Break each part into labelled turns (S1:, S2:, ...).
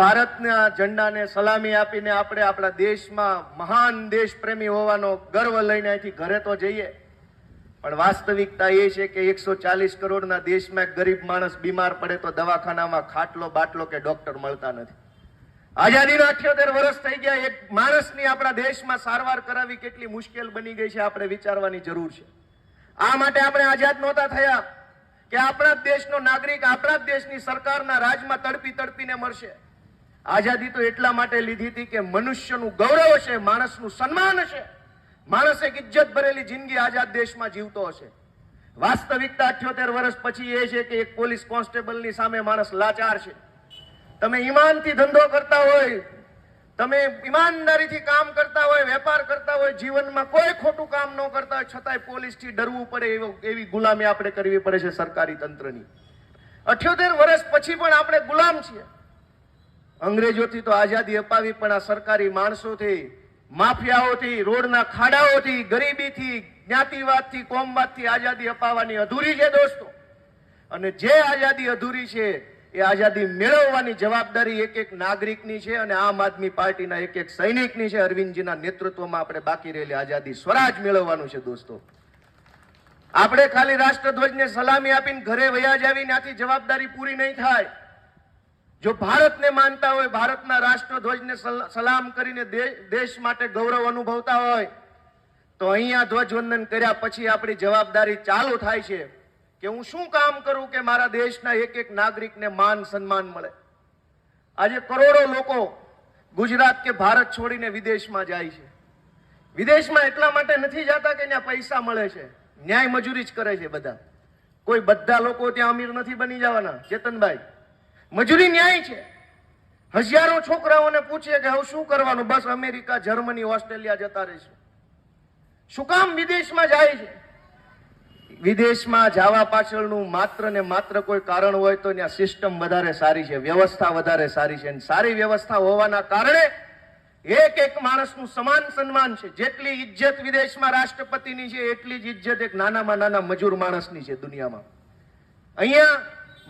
S1: ભારતના ઝંડાને સલામી આપીને આપણે આપણા દેશમાં મહાન દેશપ્રેમી હોવાનો ગર્વ લઈને અહીંથી ઘરે તો જઈએ. પણ વાસ્તવિકતા એ છે કે એકસો ચાલીસ કરોડના દેશમાં ગરીબ માણસ બીમાર પડે તો દવાખાનામાં ખાટલો બાટલો કે ડોક્ટર મળતા નથી. આઝાદીના અઠ્યોતેર વર્ષ થઈ ગયા, એક માણસની આપણા દેશમાં સારવાર કરાવી કેટલી મુશ્કેલ બની ગઈ છે આપણે વિચારવાની જરૂર છે. આ માટે આપણે આઝાદ નહોતા થયા કે આપણા દેશનો નાગરિક આપણા જ દેશની સરકારના રાજમાં તડપી તડપીને મળશે આઝાદી તો એટલા માટે લીધી હતી કે મનુષ્યનું ગૌરવ છે માણસનું સન્માન છે માણસ એક ઇજ્જત ભરેલી જિંદગી આઝાદ દેશમાં જીવતો હશે. વાસ્તવિકતા અઠ્યોતેર વર્ષ પછી એ છે કે એક પોલીસ કોન્સ્ટેબલની સામે માણસ લાચાર છે. તમે ઈમાનથી ધંધો કરતા હોય, તમે ઈમાનદારીથી કામ કરતા હોય, વેપાર કરતા હોય, જીવનમાં કોઈ ખોટું કામ ન કરતા હોય, છતાંય પોલીસથી ડરવું પડે એવો- એવી ગુલામી આપણે કરવી પડે છે સરકારી તંત્રની. અઠ્યોતેર વર્ષ પછી પણ આપણે ગુલામ છીએ. અંગ્રેજોથી તો આઝાદી અપાવી, પણ આ સરકારી માણસોથી, માફિયાઓથી, રોડના ખાડાઓથી, ગરીબીથી, જ્ઞાતિવાદથી, કોમવાદથી આઝાદી અપાવવાની અધૂરી છે દોસ્તો. અને જે આઝાદી અધૂરી છે, એ આઝાદી મેળવવાની જવાબદારી એક એક નાગરિકની છે અને આમ આદમી પાર્ટીના એક એક સૈનિકની છે. અરવિંદજીના નેતૃત્વમાં આપણે બાકી રહેલી આઝાદી સ્વરાજ મેળવવાનું છે દોસ્તો. આપણે ખાલી રાષ્ટ્રધ્વજને સલામી આપીને ઘરે વયા જાવી, ત્યાંથી જવાબદારી પૂરી નહીં થાય. જો ભારતને માનતા હોય, ભારતના રાષ્ટ્રધ્વજને સલ- સલામ કરીને દેશ માટે ગૌરવ અનુભવતા હોય, તો અહીંયા ધ્વજવંદન કર્યા પછી આપણી જવાબદારી ચાલુ થાય છે કે હું શું કામ કરું કે મારા દેશના એક એક નાગરિકને માન સન્માન મળે. આજે કરોડો લોકો ગુજરાત કે ભારત છોડીને વિદેશમાં જાય છે. વિદેશમાં એટલા માટે નથી જતા કે ત્યાં પૈસા મળે છે. ન્યાય મજૂરી જ કરે છે બધા. કોઈ બધા લોકો ત્યાં અમીર નથી બની જવાના. ચેતનભાઈ મજૂરી ન્યાય છે. હજારો છોકરાઓને પૂછે કે હવે શું કરવાનું? બસ અમેરિકા, જર્મની, ઓસ્ટ્રેલિયા જતા રહીશું. શું કામ વિદેશમાં જાય છે? વિદેશમાં જવા પાછળનું માત્ર ને માત્ર કોઈ કારણ હોય તો ત્યાં સિસ્ટમ વધારે સારી છે, વ્યવસ્થા વધારે સારી છે. અને સારી વ્યવસ્થા હોવાના કારણે એક એક માણસનું સમાન સન્માન છે. જેટલી ઇજ્જત વિદેશમાં રાષ્ટ્રપતિની છે, એટલી જ ઇજ્જત એક નાનામાં નાના મજૂર માણસની છે દુનિયામાં. અહીંયા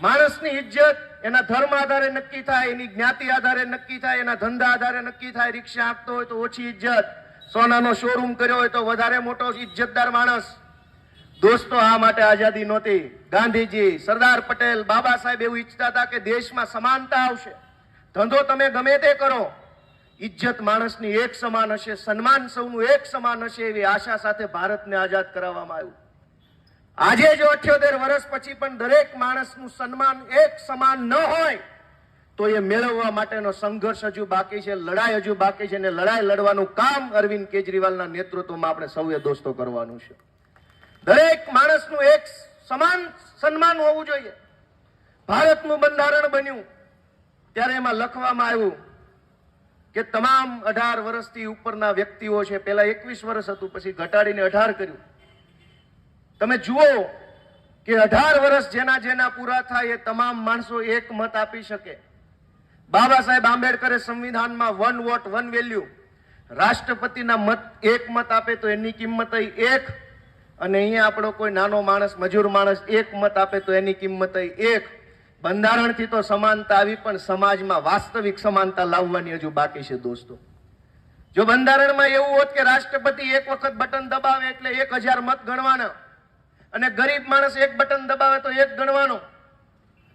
S1: માણસની ઇજ્જત એના ધર્મ આધારે નક્કી થાય, એની જ્ઞાતિ આધારે નક્કી થાય, એના ધંધા આધારે નક્કી થાય, રિક્ષા આપતો હોય તો ઓછી ઇજ્જત. સોનાનો શોરૂમ કર્યો હોય તો વધારે મોટો ઇજ્જતદાર માણસ. દોસ્તો, આ માટે આઝાદી નહોતી. ગાંધીજી, સરદાર પટેલ, બાબા સાહેબ એવું ઈચ્છતા હતા કે દેશમાં સમાનતા આવશે. ધંધો તમે ગમે તે કરો. ઇજ્જત માણસની એક સમાન હશે, સન્માન સૌનું એક સમાન હશે એવી આશા સાથે ભારતને આઝાદ કરાવવામાં આવ્યું. આજે જો અઠ્યોતેર વર્ષ પછી પણ દરેક માણસનું સન્માન એક સમાન ન હોય, તો એ મેળવવા માટેનો સંઘર્ષ હજુ બાકી છે, લડાઈ હજુ બાકી છે અને લડાઈ લડવાનું કામ અરવિંદ કેજરીવાલના નેતૃત્વમાં આપણે સૌએ દોસ્તો કરવાનું છે. દરેક માણસનું એક સમાન સન્માન હોવું જોઈએ. ભારતનું બંધારણ બન્યું, ત્યારે એમાં લખવામાં આવ્યું કે તમામ અઢાર વર્ષથી ઉપરના વ્યક્તિઓ છે, પહેલા એકવીસ વર્ષ હતું, પછી ઘટાડીને અઢાર કર્યું. તમે જુઓ કે અઢાર વર્ષ જેના જેના પૂરા થાય એ તમામ માણસો એક મત આપી શકે. બાબા સાહેબ આંબેડકરે સંવિધાનમાં વન વોટ, વન વેલ્યુ. રાષ્ટ્રપતિના મત એક મત આપે તો એની કિંમત એક. અને અહીંયા આપણો કોઈ નાનો માણસ, મજૂર માણસ એક મત આપે તો એની કિંમત એક. બંધારણથી તો સમાનતા આવી, પણ સમાજમાં વાસ્તવિક સમાનતા લાવવાની હજુ બાકી છે દોસ્તો. જો બંધારણમાં એવું હોત કે રાષ્ટ્રપતિ એક વખત બટન દબાવે એટલે એક હજાર મત ગણવાના અને ગરીબ માણસ એક બટન દબાવે તો એક ગણવાનો.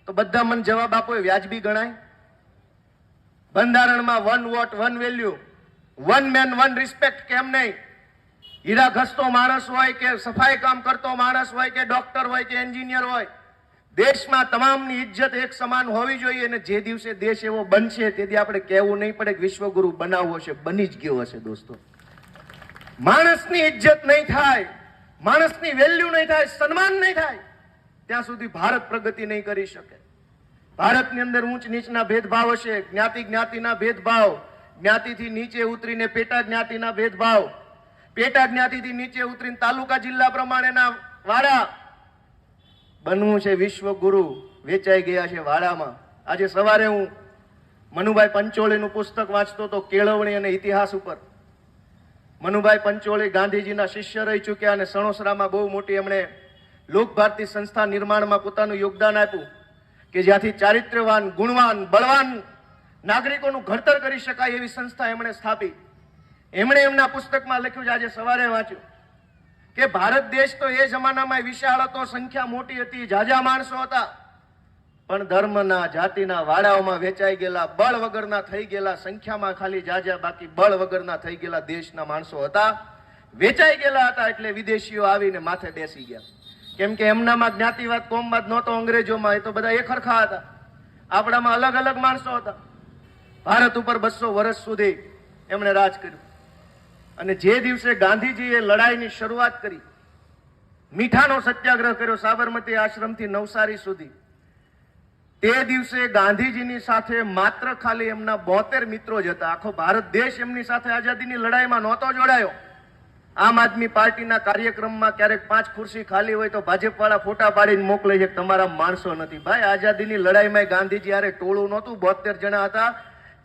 S1: તો બધા મને જવાબ આપો, એ વ્યાજબી ગણાય? બંધારણમાં one vote one value one man one respect કેમ નહીં? હીરા ઘસતો માણસ હોય કે સફાઈ કામ કરતો માણસ હોય કે ડોક્ટર હોય કે એન્જિનિયર હોય, દેશમાં તમામની ઇજ્જત એક સમાન હોવી જોઈએ અને જે દિવસે દેશ એવો બનશે તેથી આપણે કહેવું નહીં પડે કે વિશ્વગુરુ બનાવવો છે બની જ ગયો હશે દોસ્તો. માણસની ઇજ્જત નહીં થાય. માણસની વેલ્યુ નહીં થાય, સન્માન નહીં થાય, ત્યાં સુધી ભારત પ્રગતિ નહીં કરી શકે. ભારતની અંદર ઊંચ નીચના ભેદભાવ હશે, જ્ઞાતિ જ્ઞાતિના ભેદભાવ, જ્ઞાતિથી નીચે ઉતરીને પેટા જ્ઞાતિના ભેદભાવ, પેટા જ્ઞાતિથી નીચે ઉતરીને તાલુકા જિલ્લા પ્રમાણેના વાડા. બનવું છે વિશ્વગુરુ, વેચાઈ ગયા છે વાડામાં. આજે સવારે હું મનુભાઈ પંચોળીનું પુસ્તક વાંચતો તો કેળવણી અને ઇતિહાસ ઉપર મનુભાઈ પંચોળી ગાંધીજીના શિષ્ય રહી ચૂક્યા અને સણોસરામાં બહુ મોટી એમણે લોકભારતી સંસ્થા નિર્માણમાં પોતાનું યોગદાન આપ્યું કે જ્યાંથી ચારિત્ર્યવાન, ગુણવાન, બળવાન નાગરિકોનું ઘડતર કરી શકાય એવી સંસ્થા એમણે સ્થાપી. એમણે એમના પુસ્તકમાં લખ્યું છે, આજે સવારે વાંચ્યું કે ભારત દેશ તો એ જમાનામાં વિશાળ હતો, સંખ્યા મોટી હતી ઝાઝા માણસો હતા. પણ ધર્મના, જાતિના વાડાઓમાં વેચાઈ ગયેલા બળ વગરના થઈ ગયેલા સંખ્યામાં ખાલી જાજા બાકી બળ વગરના થઈ ગયેલા દેશના માણસો હતા. વેચાઈ ગયેલા હતા એટલે વિદેશીઓ આવીને માથે બેસી ગયા. કેમ કે એમનામાં જ્ઞાતિવાદ, કોમવાદ નહોતો અંગ્રેજોમાં, એ તો બધા એક હતા. આપણામાં અલગ અલગ માણસો હતા. ભારત ઉપર બસો વર્ષ સુધી એમણે રાજ કર્યું. અને જે દિવસે ગાંધીજીએ લડાઈની શરૂઆત કરી, મીઠાનો સત્યાગ્રહ કર્યો સાબરમતી આશ્રમથી નવસારી સુધી તે દિવસે ગાંધીજીની સાથે માત્ર ખાલી એમના બોતેર મિત્રો જ હતા. આખો ભારત દેશ એમની સાથે આઝાદીની લડાઈમાં નહોતો જોડાયો. આમ આદમી પાર્ટીના કાર્યક્રમમાં ક્યારેક પાંચ ખુરશી ખાલી હોય તો ભાજપ વાળા ફોટા પાડીને મોકલે છે તમારા માણસો નથી. ભાઈ, આઝાદીની લડાઈમાં ગાંધીજી હારે ટોળું નહોતું, બોતેર જણા હતા.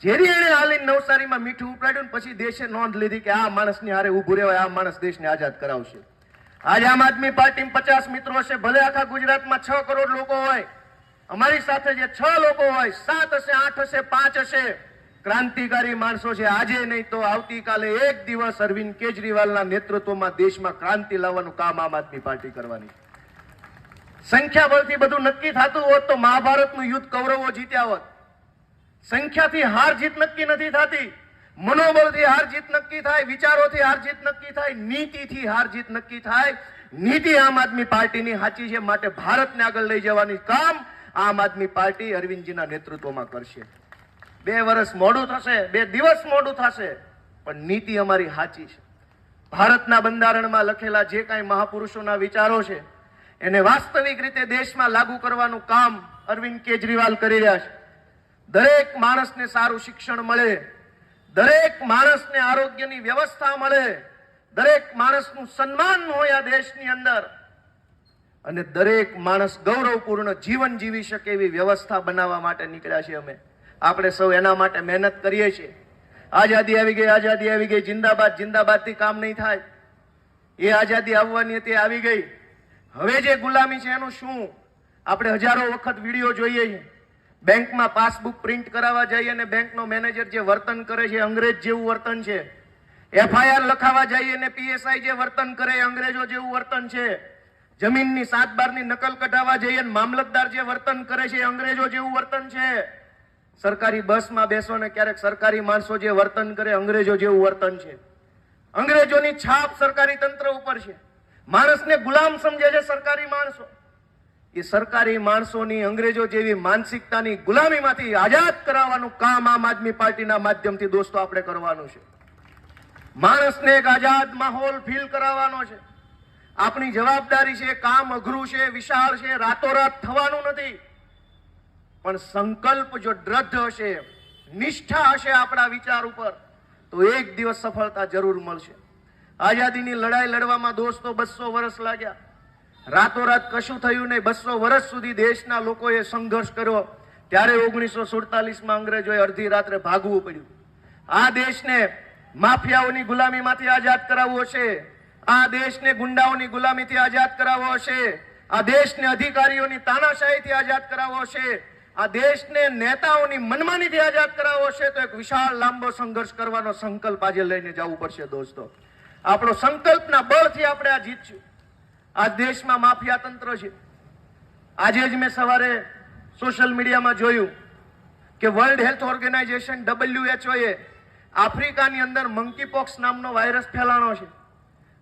S1: જેરી એણે હાલીને નવસારીમાં મીઠું ઉપાડ્યું પછી દેશે નોંધ લીધી કે આ માણસની હારે ઊભું રહેવાય, આ માણસ દેશને આઝાદ કરાવશે. આજ આમ આદમી પાર્ટી પચાસ મિત્રો હશે, ભલે આખા ગુજરાતમાં છ કરોડ લોકો હોય. અમારી સાથે જે છ લોકો હોય, સાત હશે, આઠ હશે, પાંચ હશે, ક્રાંતિકારી માણસો છે. આજે નહીં તો આવતીકાલે એક દિવસ અરવિંદ કેજરીવાલના નેતૃત્વમાં દેશમાં ક્રાંતિ લાવવાનું કામ આમ આદમી પાર્ટી કરવાની. સંખ્યાબળથી બધું નક્કી થતું હોત તો મહાભારતનું યુદ્ધ કૌરવો જીત્યા હોત. સંખ્યાથી હાર જીત નક્કી નથી થતી. મનોબળથી હાર જીત નક્કી થાય, વિચારોથી હાર જીત નક્કી થાય, નીતિથી હાર જીત નક્કી થાય. નીતિ આમ આદમી પાર્ટીની સાચી છે, માટે ભારતને આગળ લઈ જવાની કામ આમ આદમી પાર્ટી અરવિંદજીના નેતૃત્વમાં કરશે. બે વર્ષ મોડું થશે, બે દિવસ મોડું થશે, પણ નીતિ અમારી સાચી છે. ભારતના બંધારણમાં લખેલા જે કાંઈ મહાપુરુષોના વિચારો છે, એને વાસ્તવિક રીતે દેશમાં લાગુ કરવાનું કામ અરવિંદ કેજરીવાલ કરી રહ્યા છે. દરેક માણસને સારું શિક્ષણ મળે, દરેક માણસને આરોગ્યની વ્યવસ્થા મળે, દરેક માણસનું સન્માન હોય આ દેશની અંદર અને દરેક માણસ ગૌરવપૂર્ણ જીવન જીવી શકે એવી વ્યવસ્થા બનાવવા માટે નીકળ્યા છીએ અમે. આપણે સૌ એના માટે મહેનત કરીએ છીએ. આઝાદી આવી ગઈ, આઝાદી આવી ગઈ, જિંદાબાદ, જિંદાબાદથી કામ નહીં થાય. એ આઝાદી આવવાની હતી આવી ગઈ. હવે જે ગુલામી છે એનું શું? આપણે હજારો વખત વીડિયો જોઈએ છીએ બેંકમાં પાસબુક પ્રિન્ટ કરાવવા જઈએ અને બેંકનો મેનેજર જે વર્તન કરે છે અંગ્રેજ જેવું વર્તન છે. એફઆઈઆર લખાવા જઈએ અને પીએસઆઈ જે વર્તન કરે, એ અંગ્રેજો જેવું વર્તન છે. જમીનની સાત બારની નકલ કઢાવવા જઈએ મામલતદાર જે વર્તન કરે છે અંગ્રેજો જેવું વર્તન છે. સરકારી બસમાં બેસો ને ક્યારેક સરકારી માણસો જે વર્તન કરે અંગ્રેજો જેવું વર્તન છે. અંગ્રેજોની છાપ સરકારી તંત્ર ઉપર છે. માણસને ગુલામ સમજે છે સરકારી માણસો. એ સરકારી માણસોની અંગ્રેજો જેવી માનસિકતાની ગુલામીમાંથી આઝાદ કરાવવાનું કામ આમ આદમી પાર્ટીના માધ્યમથી દોસ્તો, આપણે કરવાનું છે. માણસને એક આઝાદ માહોલ ફીલ કરાવવાનો છે. આપણી જવાબદારી છે, કામ અઘરું છે, વિશાળ છે, રાતોરાત થવાનું નથી. પણ સંકલ્પ જો દ્રઢ હશે, નિષ્ઠા હશે આપણા વિચાર ઉપર, તો એક દિવસ સફળતા જરૂર મળશે. આઝાદીની લડાઈ લડવામાં દોસ્તો બસો વર્ષ લાગ્યા. રાતોરાત કશું થયું નહીં, બસો વર્ષ સુધી દેશના લોકોએ સંઘર્ષ કર્યો. ત્યારે ઓગણીસો સુડતાલીસમાં અંગ્રેજોએ અડધી રાત્રે ભાગવું પડ્યું. આ દેશને માફિયાઓની ગુલામીમાંથી આઝાદ કરાવવો છે. આ દેશને ગુંડાઓની ગુલામીથી આઝાદ કરાવવો હશે. આ દેશને અધિકારીઓની તાનાશાહીથી આઝાદ કરાવવો હશે. આ દેશને નેતાઓની મનમાનીથી આઝાદ કરાવવો હશે તો એક વિશાળ લાંબો સંઘર્ષ કરવાનો સંકલ્પ આજે લઈને જવું પડશે દોસ્તો. આપણો સંકલ્પના બળથી આપણે આ જીતશું. આ દેશમાં માફિયા તંત્ર છે. આજે જ મેં સવારે સોશિયલ મીડિયામાં જોયું કે વર્લ્ડ હેલ્થ ઓર્ગેનાઇઝેશન ડબલ્યુએચઓએ આફ્રિકાની અંદર મંકીપોક્સ નામનો વાયરસ ફેલાણો છે.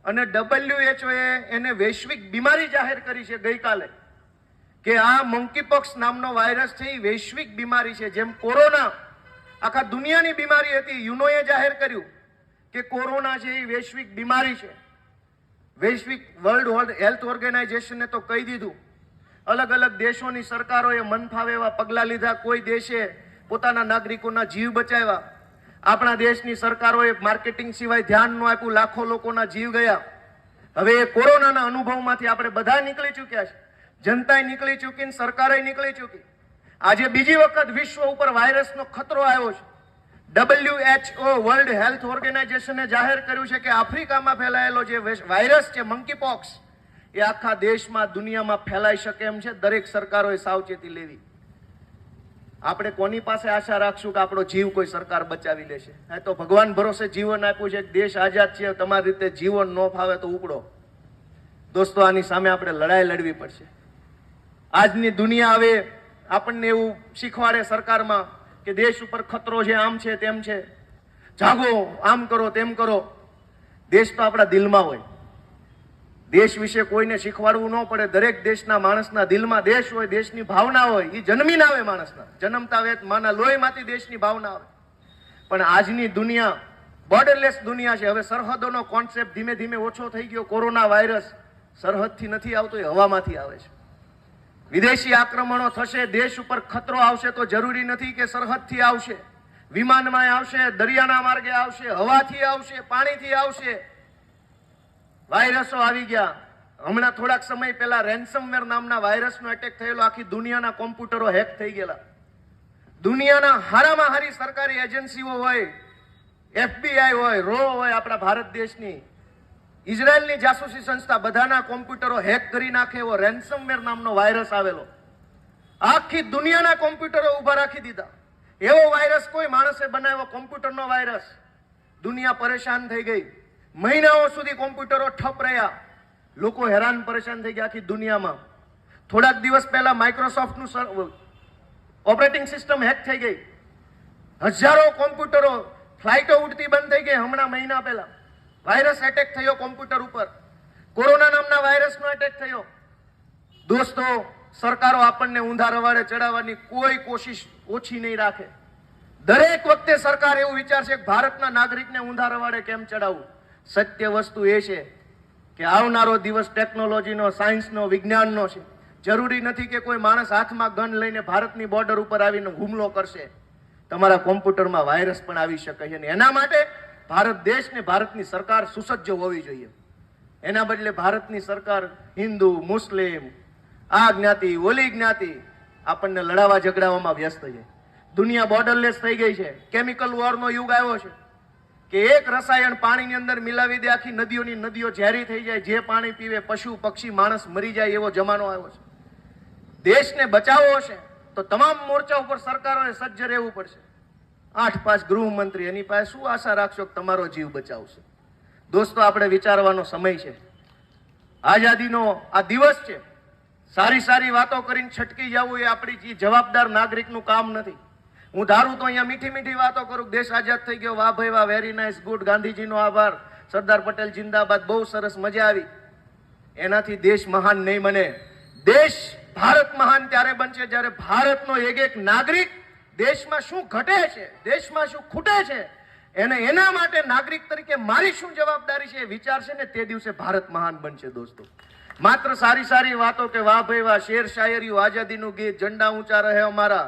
S1: અને ડબલ્યુએચઓ એ એને વૈશ્વિક બીમારી જાહેર કરી છે ગઈકાલે કે આ મંકીપોક્સ નામનો વાયરસ છે એ વૈશ્વિક બીમારી છે. જેમ કોરોના, આખા દુનિયાની બીમારી હતી. યુનોએ જાહેર કર્યું કે કોરોના છે એ વૈશ્વિક બીમારી છે. વૈશ્વિક વર્લ્ડ હેલ્થ ઓર્ગેનાઇઝેશને તો કહી દીધું. અલગ અલગ દેશોની સરકારોએ મન ફાવે એવા પગલાં લીધા. કોઈ દેશે પોતાના નાગરિકોના જીવ બચાવ્યા. આપણા દેશની સરકારોએ માર્કેટિંગ સિવાય ધ્યાન ન આપ્યું, લાખો લોકોના જીવ ગયા. હવે એ કોરોનાના અનુભવમાંથી આપણે બધા નીકળી ચૂક્યા છે. જનતાએ નીકળી ચૂકી ને સરકારે નીકળી ચૂકી. આજે બીજી વખત વિશ્વ ઉપર વાયરસનો ખતરો આવ્યો છે. ડબલ્યુએચઓ વર્લ્ડ હેલ્થ ઓર્ગેનાઇઝેશને જાહેર કર્યું છે કે આફ્રિકામાં ફેલાયેલો જે વાયરસ છે, મંકીપોક્સ, એ આખા દેશમાં, દુનિયામાં ફેલાઈ શકે એમ છે. દરેક સરકારોએ સાવચેતી લેવી. આપણે કોની પાસે આશા રાખશું કે આપણો જીવ કોઈ સરકાર બચાવી લેશે? આ તો ભગવાન ભરોસે જીવન આપ્યું છે દેશ આઝાદ છે, તમારી રીતે જીવન ન ફાવે તો ઉપડો દોસ્તો, આની સામે આપણે લડાઈ લડવી પડશે. આજની દુનિયા હવે આપણને એવું શીખવાડે સરકારમાં કે દેશ ઉપર ખતરો છે, આમ છે, તેમ છે. જાગો, આમ કરો, તેમ કરો. દેશ તો આપણા દિલમાં હોય. દેશ વિશે કોઈને શીખવાડવું ન પડે. દરેક દેશના માણસના દિલમાં દેશ હોય, દેશની ભાવના હોય એ જન્મીને આવે માણસના. જન્મતા વેત માના લોહીમાંથી દેશની ભાવના આવે. પણ આજની દુનિયા બોર્ડરલેસ દુનિયા છે. હવે સરહદોનો કોન્સેપ્ટ ધીમે ધીમે ઓછો થઈ ગયો. કોરોના વાયરસ સરહદથી નથી આવતો, એ હવામાંથી આવે છે. વિદેશી આક્રમણો થશે, દેશ ઉપર ખતરો આવશે, તો જરૂરી નથી કે સરહદથી આવશે. વિમાનમાં આવશે, દરિયાના માર્ગે આવશે, હવાથી આવશે, પાણીથી આવશે. વાયરસો આવી ગયા. હમણાં થોડાક સમય પહેલા રેન્સમવેર નામના વાયરસનો એટેક થયેલો. આખી દુનિયાના કોમ્પ્યુટરો હેક થઈ ગયેલા. દુનિયાના હારામાં હારી સરકારી એજન્સીઓ હોય, એફબીઆઈ હોય, રો હોય આપણા ભારત દેશની. ઇઝરાયલની જાસૂસી સંસ્થા બધાના કોમ્પ્યુટરો હેક કરી નાખે એવો રેન્સમવેર નામનો વાયરસ આવેલો. આખી દુનિયાના કોમ્પ્યુટરો ઊભા રાખી દીધા. એવો વાયરસ કોઈ માણસે બનાવ્યો? કોમ્પ્યુટરનો વાયરસ. દુનિયા પરેશાન થઈ ગઈ. મહિનાઓ સુધી કોમ્પ્યુટરો ઠપ રહ્યા. લોકો હેરાન પરેશાન થઈ ગયા આખી દુનિયામાં. થોડાક દિવસ પહેલા માઇક્રોસોફ્ટનું ઓપરેટિંગ સિસ્ટમ હેક થઈ ગઈ. હજારો કોમ્પ્યુટરો ફ્લાઇટો ઉડતી બંધ થઈ ગઈ હમણાં મહિના પહેલા. વાયરસ એટેક થયો કોમ્પ્યુટર ઉપર. કોરોના નામના વાયરસનો એટેક થયો. દોસ્તો, સરકારો આપણને ઊંધા રવાડે ચડાવવાની કોઈ કોશિશ ઓછી નહીં રાખે. દરેક વખતે સરકાર એવું વિચારશે કે ભારતના નાગરિકને ઊંધા રવાડે કેમ ચડાવવું? સત્ય વસ્તુ એ છે કે આવનારો દિવસ ટેકનોલોજીનો, સાયન્સનો, વિજ્ઞાનનો છે. જરૂરી નથી કે કોઈ માણસ હાથમાં ગન લઈને ભારતની બોર્ડર ઉપર આવીને હુમલો કરશે. તમારા કોમ્પ્યુટરમાં વાયરસ પણ આવી શકે છે અને એના માટે ભારત દેશ ને ભારતની સરકાર સુસજ્જ હોવી જોઈએ. એના બદલે ભારતની સરકાર હિન્દુ, મુસ્લિમ, આ જ્ઞાતિ, ઓલી જ્ઞાતિ આપણને લડાવા ઝઘડાવામાં વ્યસ્ત છે. દુનિયા બોર્ડરલેસ થઈ ગઈ છે. કેમિકલ વોરનો યુગ આવ્યો છે. કે એક રસાયણ પાણીની અંદર મિલાવી દે, આખી નદીઓની નદીઓ ઝેરી થઈ જાય, જે પાણી પીવે, પશુ, પક્ષી, માણસ મરી જાય એવો જમાનો આવ્યો છે. દેશને બચાવવો હશે તો તમામ મોરચા ઉપર સરકારોએ સજ્જ રહેવું પડશે. આઠ પાંચ ગૃહમંત્રી, એની પાસે શું આશા રાખશો કે તમારો જીવ બચાવશે? દોસ્તો, આપણે વિચારવાનો સમય છે. આઝાદીનો આ દિવસ છે. સારી સારી વાતો કરીને છટકી જવું એ આપણી જવાબદાર નાગરિકનું કામ નથી. હું ધારું તો અહીંયા મીઠી મીઠી વાતો કરું દેશ આઝાદ થઈ ગયો, વાહ ભાઈ વાહ વેરી નાઇસ ગુડ ગાંધીજીનો આભાર. સરદાર પટેલ જિંદાબાદ, બહુ સરસ મજા આવી. એનાથી દેશ મહાન નહીં બને. દેશ ભારત મહાન ત્યારે બનશે જ્યારે ભારતનો એક એક નાગરિક દેશમાં શું ઘટે છે, દેશમાં શું ખૂટે છે, એને એના માટે નાગરિક તરીકે મારી શું જવાબદારી છે એ વિચારશે ને તે દિવસે ભારત મહાન બનશે દોસ્તો. માત્ર સારી સારી વાતો કે વાહ ભાઈ વાહ શેર શાયરી આઝાદીનું ગીત, ઝંડા ઊંચા રહે અમારા.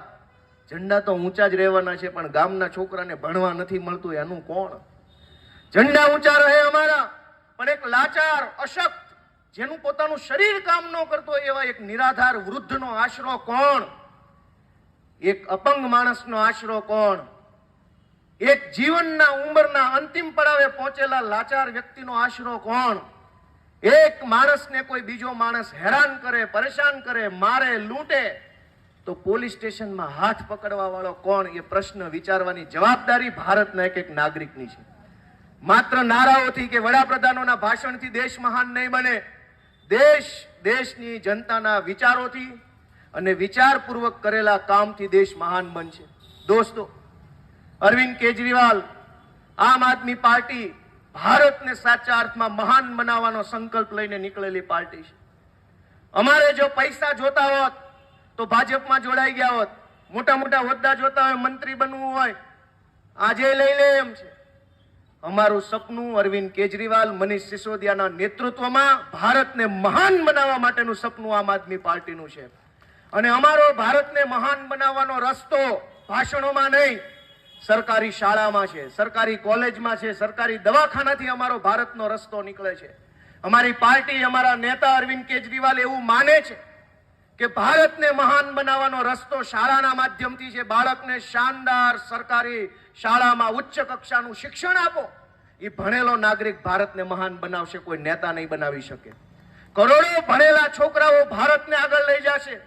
S1: ઝંડા તો ઊંચા જ રહેવાના છે, પણ ગામના છોકરાને ભણવા નથી મળતું, એનું કોણ? ઝંડા ઊંચા રહે અમારા, પણ એક લાચાર, અશક્ત, જેનું પોતાનું શરીર કામ ન કરતો, એવા એક નિરાધાર વૃદ્ધનો આશરો કોણ? એક અપંગ માણસનો આશરો કોણ? એક જીવનના ઉંમરના અંતિમ પડાવે પહોંચેલા લાચાર વ્યક્તિનો આશરો કોણ? એક માણસને કોઈ બીજો માણસ હેરાન કરે, પરેશાન કરે, મારે, લૂંટે તો પોલીસ સ્ટેશનમાં હાથ પકડવા વાળો કોણ એ પ્રશ્ન વિચારવાની જવાબદારી ભારતના એક એક નાગરિકની છે. માત્ર નારાઓથી કે વડાપ્રધાનોના ભાષણથી દેશ મહાન નહીં બને, દેશ દેશની જનતાના વિચારોથી અને વિચારપૂર્વક કરેલા કામથી દેશ મહાન બનશે. દોસ્તો, અરવિંદ કેજરીવાલ આમ આદમી પાર્ટી ભારતને સાચા અર્થમાં મહાન બનાવવાનો સંકલ્પ લઈને નીકળેલી પાર્ટી છે. અમારે જો પૈસા જોતા હોત તો ભાજપમાં જોડાઈ ગયા હોત. મોટા મોટા હોદ્દા જોતા હોય, મંત્રી બનવું હોય, આજે લઈ લે એમ છે. અમારું સપનું અરવિંદ કેજરીવાલ, મનીષ સિસોદિયાના નેતૃત્વમાં ભારતને મહાન બનાવવા માટેનું સપનું આમ આદમી પાર્ટીનું છે. અને અમારો ભારતને મહાન બનાવવાનો રસ્તો ભાષણોમાં નહીં, સરકારી શાળામાં છે, સરકારી કોલેજમાં છે, સરકારી દવાખાનાથી અમારો ભારતનો રસ્તો નીકળે છે. અમારી પાર્ટી, અમારા નેતા અરવિંદ કેજરીવાલ એવું માને છે કે ભારતને મહાન બનાવવાનો રસ્તો શાળાના માધ્યમથી છે બાળકને શાનદાર સરકારી શાળામાં ઉચ્ચ કક્ષાનું શિક્ષણ આપો, એ ભણેલો નાગરિક ભારતને મહાન બનાવશે, કોઈ નેતા નહીં બનાવી શકે. કરોડો ભણેલા છોકરાઓ ભારતને આગળ લઈ જશે.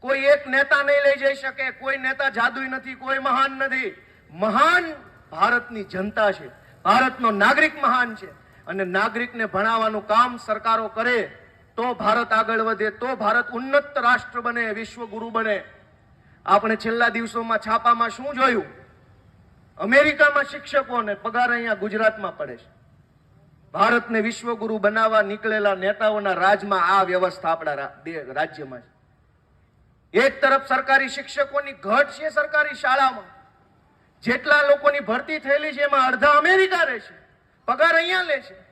S1: કોઈ એક નેતા નહીં લઈ જઈ શકે, કોઈ નેતા જાદુઈ નથી, કોઈ મહાન નથી. મહાન ભારતની જનતા છે. ભારતનો નાગરિક મહાન છે. અને નાગરિકને ભણાવવાનું કામ સરકારો કરે તો ભારત આગળ વધે, તો ભારત ઉન્નત રાષ્ટ્ર બને વિશ્વગુરુ બને. આપણે છેલ્લા દિવસોમાં છાપામાં શું જોયું? અમેરિકામાં શિક્ષકોને પગાર અહીંયા ગુજરાતમાં પડે છે. ભારતને વિશ્વગુરુ બનાવવા નીકળેલા નેતાઓના રાજમાં આ વ્યવસ્થા આપણા રાજ્યમાં છે. એક તરફ સરકારી શિક્ષકોની ઘટ છે સરકારી શાળામાં. જેટલા લોકોની ભરતી થયેલી છે એમાં અડધા અમેરિકા રહે છે. પગાર અહીંયા લે છે.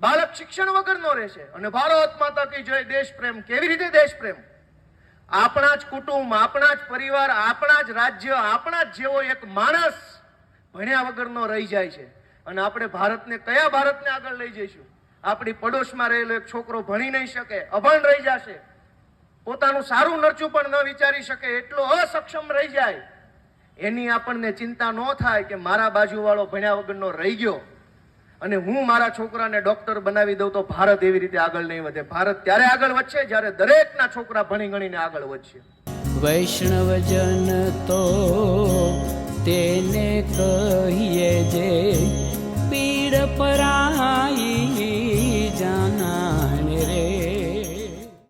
S1: બાળક શિક્ષણ વગરનો રહેશે અને ભારત માતા કી જય. દેશ પ્રેમ કેવી રીતે દેશ પ્રેમ આપણા જ કુટુંબ, આપણા જ પરિવાર, આપણા જ રાજ્ય, આપણા જ જેવો એક માણસ ભણ્યા વગરનો રહી જાય છે. અને આપણે ભારતને કયા ભારતને આગળ લઈ જઈશું? આપણી પડોશમાં રહેલો એક છોકરો ભણી નહીં શકે, અભણ રહી જશે. પોતાનું સારું નરચું પણ ન વિચારી શકે, એટલો અસક્ષમ રહી જાય. એની આપણને ચિંતા ન થાય કે મારા બાજુવાળો ભણ્યા વગરનો રહી ગયો. અને હું મારા છોકરાને ડોક્ટર બનાવી દઉં તો ભારત એવી રીતે આગળ નહીં વધે. ભારત ત્યારે આગળ વધશે જ્યારે દરેકના છોકરા ભણી ગણીને આગળ વધશે.
S2: વૈષ્ણવજન તો તેને કહીએ જે પીડ પરાઈ જાના.